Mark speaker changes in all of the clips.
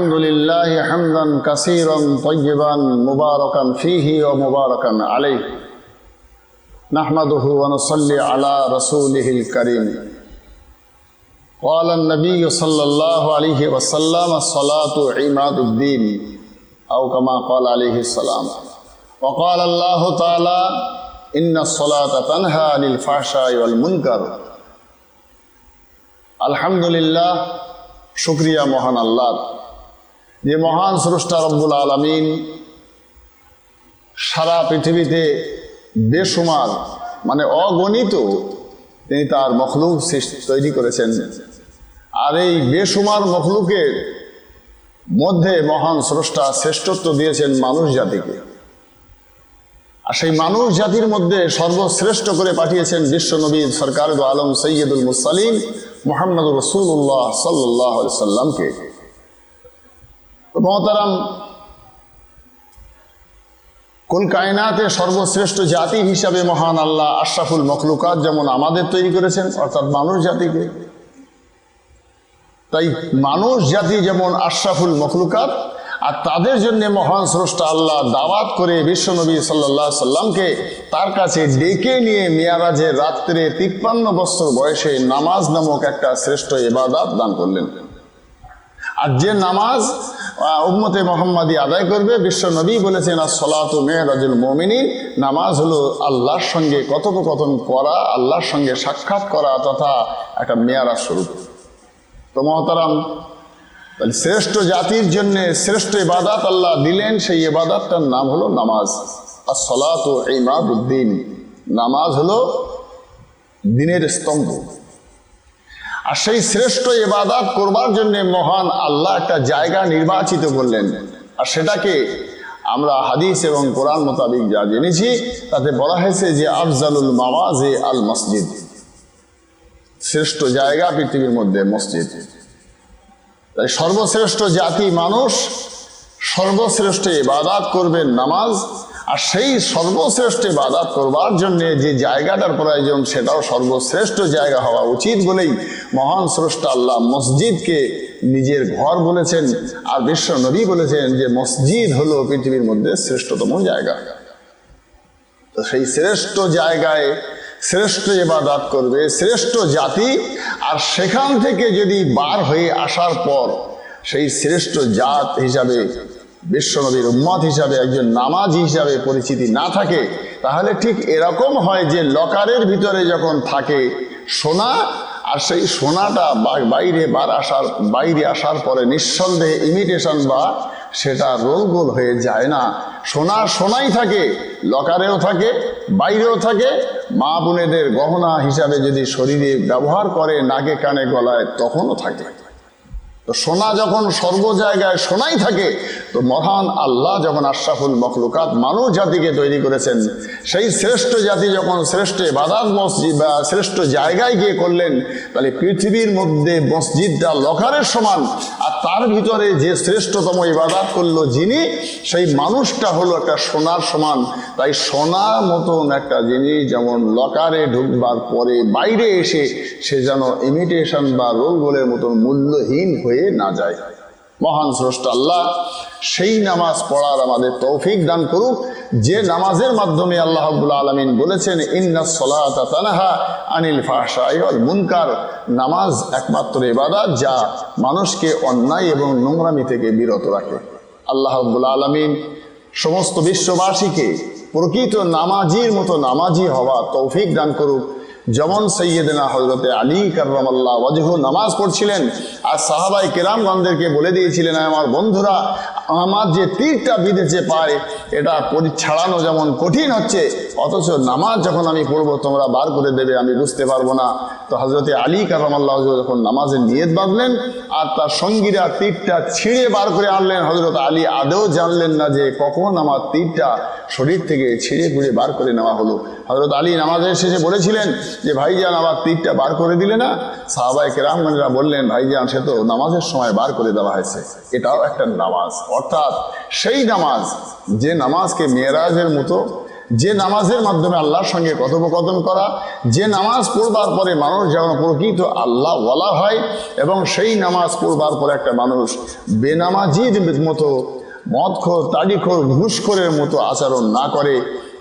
Speaker 1: الحمد لله حمدا كثيرا طيبا مباركا فيه ومباركا عليه نحمده ونصلي على رسوله الكريم قال النبي صلى الله عليه وسلم الصلاة عماد الدين أو كما قال عليه السلام وقال الله تعالى إن الصلاة تنهى عن الفحشاء والمنكر আলহামদুলিল্লাহ শুক্রিয়া মহান আল্লাহ যে মহান স্রষ্টা রব্বুল আলমিন সারা পৃথিবীতে বেসুমার মানে অগণিত তিনি তার মখলুক তৈরি করেছেন। আর এই বেসুমার মখলুকের মধ্যে মহান স্রষ্টা শ্রেষ্ঠত্ব দিয়েছেন মানুষ জাতিকে। আর সেই মানুষ জাতির মধ্যে সর্বশ্রেষ্ঠ করে পাঠিয়েছেন বিশ্ব নবী সরকার আলম সৈয়দুল মুসালিম মোহাম্মদ রসুল্লাহ সাল্লাহ সাল্লামকে মহতারাম। কুল কায়নাতে সর্বশ্রেষ্ঠ জাতি হিসাবে মহান আল্লাহ আশরাফুল মখলুকাত যেমন আমাদের তৈরি করেছেন, অর্থাৎ মানুষ জাতিকে। তাই মানুষ জাতি যেমন আশরাফুল মখলুকাত, আর তাদের জন্য মহান স্রষ্টা আল্লাহ দাওয়াত করে বিশ্বনবী সাল্লাহ সাল্লামকে তার কাছে ডেকে নিয়ে মিয়ারাজের রাত্রে তিপ্পান্ন বছর বয়সে নামাজ নামক একটা শ্রেষ্ঠ এবাদাত দান করলেন। আর যে নামাজ উম্মতে মোহাম্মদী আদায় করবে, বিশ্ব নবী বলেছেন আর সলাত মেহরাজুল মমিনী নামাজ হলো আল্লাহর সঙ্গে কথোপকথন করা, আল্লাহর সঙ্গে সাক্ষাৎ করা তথা একটা মেয়ারা স্বরূপ। তো মহতারাম, তাহলে শ্রেষ্ঠ জাতির জন্য শ্রেষ্ঠ ইবাদাত আল্লাহ দিলেন, সেই ইবাদাতটার নাম হলো নামাজ। আর সলাত ও ইমাদুদ্দিন নামাজ হলো দিনের স্তম্ভ। আর সেই শ্রেষ্ঠ ইবাদাত করবার জন্য মহান আল্লাহ একটা জায়গা নির্বাচিত করলেন। আর সেটাকে আমরা হাদিস এবং কোরআন মোতাবিক যা জেনেছি, তাতে বলা হয়েছে যে আফজালুল মাওয়াজে আল মসজিদ। শ্রেষ্ঠ জায়গা পৃথিবীর মধ্যে মসজিদ। তাই সর্বশ্রেষ্ঠ জাতি মানুষ সর্বশ্রেষ্ঠ ইবাদাত করবেন নামাজ আর সেই সর্বশ্রেষ্ঠ ইবাদাত করবার জন্য যে জায়গাটার প্রয়োজন, সেটাও সর্বশ্রেষ্ঠ জায়গা হওয়া উচিত বলেই মহান স্রষ্টা আল্লাহ মসজিদকে নিজের ঘর বলেছেন আর বিশ্ব নবী বলেছেন যে মসজিদ হলো পৃথিবীর মধ্যে শ্রেষ্ঠতম জায়গা। তো সেই শ্রেষ্ঠ জায়গায় শ্রেষ্ঠ এবাদাত করবে, শ্রেষ্ঠ জাতি, আর সেখান থেকে যদি বার হয়ে আসার পর সেই শ্রেষ্ঠ জাত হিসাবে বিশ্বনবীর উম্মত হিসাবে, একজন নামাজ হিসাবে পরিচিতি না থাকে, তাহলে ঠিক এরকম হয় যে লকারের ভিতরে যখন থাকে সোনা, আর সেই সোনাটা বাইরে বার আসার, বাইরে আসার পরে নিঃসন্দেহে ইমিটেশন বা সেটা রোল গোল হয়ে যায় না। সোনা সোনাই থাকে, লকারেও থাকে, বাইরেও থাকে। মা বোনেদের গহনা হিসাবে যদি শরীরে ব্যবহার করে নাকে কানে গলায়, তখনও থাকে। তো সোনা যখন সর্ব জায়গায় সোনাই থাকে, তো মহান আল্লাহ যখন আশরাফুল মখলুকাত মানুষ জাতিকে তৈরি করেছেন, সেই শ্রেষ্ঠ জাতি যখন শ্রেষ্ঠ বাদাত মসজিদ বা শ্রেষ্ঠ জায়গায় গিয়ে করলেন, তাহলে পৃথিবীর মধ্যে মসজিদটা লকারের সমান, আর তার ভিতরে যে শ্রেষ্ঠতম ইবাদাত করল যিনি, সেই মানুষটা হলো একটা সোনার সমান। তাই সোনার মতন একটা জিনিস যেমন লকারে ঢুকবার পরে বাইরে এসে, সে যেন ইমিটেশন বা রোল গোলের মতন মূল্যহীন হয়ে না যায়। মহান স্রষ্টা আল্লাহ সেই নামাজ পড়ার আমাদের তৌফিক দান করুক। যে নামাজের মাধ্যমে আল্লাহ আব্বুল আলমিন বলেছেন, ইন্না সলাতা তানাহা আনিল ফাহসাইল মুনকার। নামাজ একমাত্র এবাদাত যা মানুষকে অন্যায় এবং নোংরামি থেকে বিরত রাখে। আল্লাহ আব্বুল আলমিন সমস্ত বিশ্ববাসীকে প্রকৃত নামাজির মতো নামাজি হওয়া তৌফিক দান করুক। যেমন সৈয়দনা হজরতে আলী কার্লাহ ওয়াজহ নামাজ পড়ছিলেন, আর সাহাবাই কেরামগঞ্জদেরকে বলে দিয়েছিলেন আমার বন্ধুরা আমার যে তীরটা বিঁধেছে পায়, এটা ছাড়ানো যেমন কঠিন হচ্ছে, অথচ নামাজ যখন আমি পড়ব, তোমরা বার করে দেবে, আমি বুঝতে পারব না। তো হজরতে আলী কারামাল্লাহ যখন নামাজের নিয়ত বাঁধলেন, আর তার সঙ্গীরা তীরটা ছিঁড়ে বার করে আনলেন হজরত আলী আদেও জানলেন না যে কখন আমার তীরটা শরীর থেকে ছিঁড়ে ঘুরে বার করে নেওয়া হলো। হজরত আলী নামাজের শেষে বলেছিলেন যে, ভাইজান আবার তীরটা বার করে দিলে না? সাহাবাই কেরামগঞ্জরা বললেন, ভাইজান, সে তো নামাজের সময় বার করে দেওয়া হয়েছে। এটাও একটা নামাজ অর্থাৎ সেই নামাজ, যে নামাজকে মেয়েরাজের মতো, যে নামাজের মাধ্যমে আল্লাহর সঙ্গে কথোপকথন করা, যে নামাজ পড়বার পরে মানুষ যেমন প্রকৃত আল্লাহ ওয়ালা হয় এবং সেই নামাজ পড়বার পরে একটা মানুষ বেনামাজির মতো, মদখোর তাড়িখোর ঘুষখোরের মতো আচরণ না করে,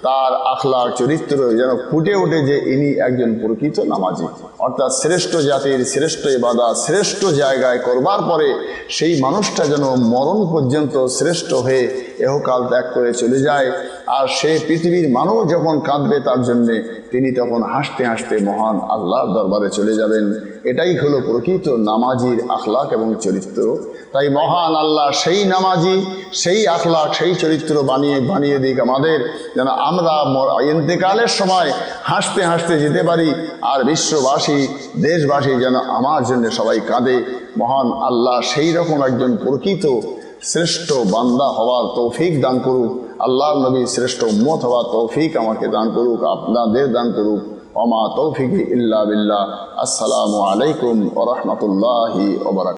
Speaker 1: তার আখলার চরিত্র যেন ফুটে ওঠে যে ইনি একজন প্রকৃত নামাজি। অর্থাৎ শ্রেষ্ঠ জাতির শ্রেষ্ঠ বাদা শ্রেষ্ঠ জায়গায় করবার পরে সেই মানুষটা যেন মরণ পর্যন্ত শ্রেষ্ঠ হয়ে এহকাল ত্যাগ করে চলে যায়। আর সে পৃথিবীর মানুষ যখন কাঁদবে তার জন্যে, তিনি তখন হাসতে হাসতে মহান আল্লাহর দরবারে চলে যাবেন। এটাই হলো প্রকৃত নামাজির আখলাক এবং চরিত্র। তাই মহান আল্লাহ সেই নামাজি, সেই আখলাক, সেই চরিত্র বানিয়ে বানিয়ে দিক আমাদের, যেন আমরা ইন্তেকালের সময় হাসতে হাসতে যেতে পারি, আর বিশ্ববাসী, দেশবাসী যেন আমার জন্য সবাই কাঁদে। মহান আল্লাহ সেই রকম একজন প্রকৃত শ্রেষ্ঠ বান্দা হওয়ার তৌফিক দান করুক। আল্লাহ নবী শ্রেষ্ঠ উম্মত হওয়ার তৌফিক আমাকে দান করুক, আপনাদের দান করুক। অমা তৌফিক ইল্লা বিল্লাহ। আসসালামু আলাইকুম ওরহমতুল্লাহি ওবরাক